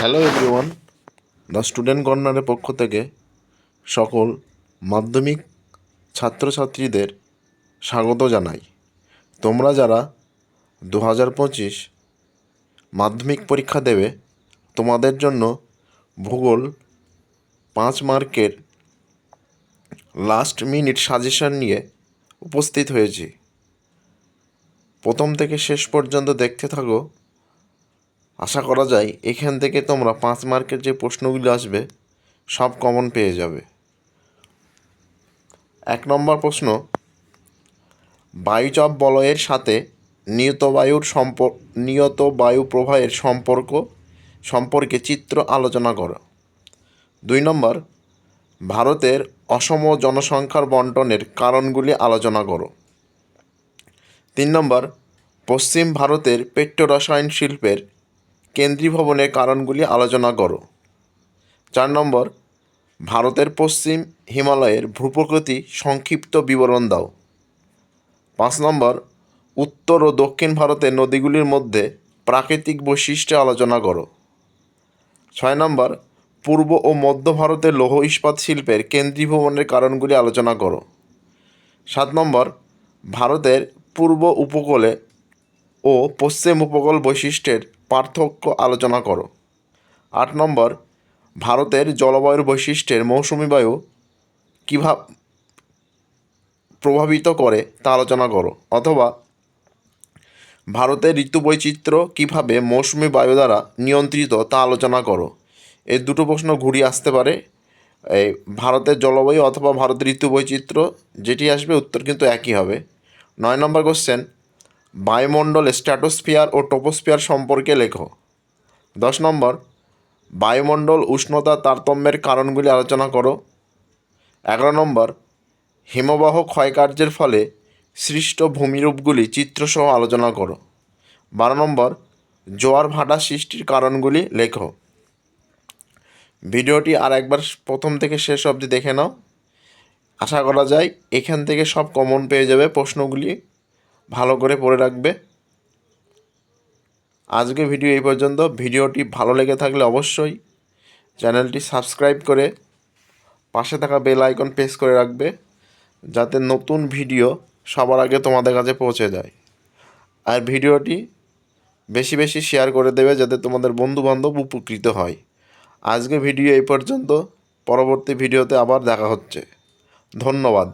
Hello everyone the student কর্নারের পক্ষ থেকে সকল মাধ্যমিক ছাত্রছাত্রীদের স্বাগত জানাই। তোমরা যারা দু হাজার পঁচিশ মাধ্যমিক পরীক্ষা দেবে, তোমাদের জন্য ভূগোল পাঁচ মার্কের লাস্ট মিনিট সাজেশন নিয়ে উপস্থিত হয়েছি। প্রথম থেকে শেষ পর্যন্ত দেখতে থাকো। আশা করা যায় এখান থেকে তোমরা পাঁচ মার্কের যে প্রশ্নগুলি আসবে, সব কমন পেয়ে যাবে। এক নম্বর প্রশ্ন, বায়ুচাপ বলয়ের সাথে নিয়ত বায়ুর সম্প, নিয়ত বায়ু প্রবাহের সম্পর্ক, সম্পর্কে চিত্র আলোচনা করো। দুই নম্বর, ভারতের অসম জনসংখ্যার বন্টনের কারণগুলি আলোচনা করো। তিন নম্বর, পশ্চিম ভারতের পেট্রোরসায়ন শিল্পের কেন্দ্রীভবনের কারণগুলি আলোচনা করো। চার নম্বর, ভারতের পশ্চিম হিমালয়ের ভূপ্রকৃতি সংক্ষিপ্ত বিবরণ দাও। পাঁচ নম্বর, উত্তর ও দক্ষিণ ভারতের নদীগুলির মধ্যে প্রাকৃতিক বৈশিষ্ট্য আলোচনা করো। ছয় নম্বর, পূর্ব ও মধ্য ভারতের লৌহ ইস্পাত শিল্পের কেন্দ্রীভবনের কারণগুলি আলোচনা করো। সাত নম্বর, ভারতের পূর্ব উপকূলে ও পশ্চিম উপকূল বৈশিষ্ট্যের পার্থক্য আলোচনা করো। আট নম্বর, ভারতের জলবায়ুর বৈশিষ্ট্যের মৌসুমি বায়ু কীভাবে প্রভাবিত করে তা আলোচনা করো। অথবা, ভারতের ঋতু বৈচিত্র্য কীভাবে মৌসুমি বায়ু দ্বারা নিয়ন্ত্রিত তা আলোচনা করো। এই দুটো প্রশ্ন ঘুরিয়ে আসতে পারে। এই ভারতের জলবায়ু অথবা ভারতের ঋতু বৈচিত্র্য, যেটি আসবে উত্তর কিন্তু একই হবে। নয় নম্বর কোশ্চেন বায়ুমণ্ডল স্ট্র্যাটোস্ফিয়ার ও টোপোস্ফিয়ার সম্পর্কে লেখো। দশ নম্বর, বায়ুমণ্ডল উষ্ণতা তারতম্যের কারণগুলি আলোচনা করো। এগারো নম্বর, হিমবাহ ক্ষয়কার্যের ফলে সৃষ্ট ভূমিরূপগুলি চিত্রসহ আলোচনা করো। বারো নম্বর, জোয়ার ভাটা সৃষ্টির কারণগুলি লেখো। ভিডিওটি আর একবার প্রথম থেকে শেষ অবধি দেখে নাও। আশা করা যায় এখান থেকে সব কমন পেয়ে যাবে প্রশ্নগুলি। ভালো করে পড়ে রাখবে। আজকে ভিডিও এই পর্যন্ত। ভিডিওটি ভালো লেগে থাকলে অবশ্যই চ্যানেলটি সাবস্ক্রাইব করে পাশে থাকা বেল আইকন প্রেস করে রাখবে, যাতে নতুন ভিডিও সবার আগে তোমাদের কাছে পৌঁছে যায়। আর ভিডিওটি বেশি বেশি শেয়ার করে দেবে, যাতে তোমাদের বন্ধু বান্ধব উপকৃত হয়। আজকে ভিডিও এই পর্যন্ত। পরবর্তী ভিডিওতে আবার দেখা হচ্ছে। ধন্যবাদ।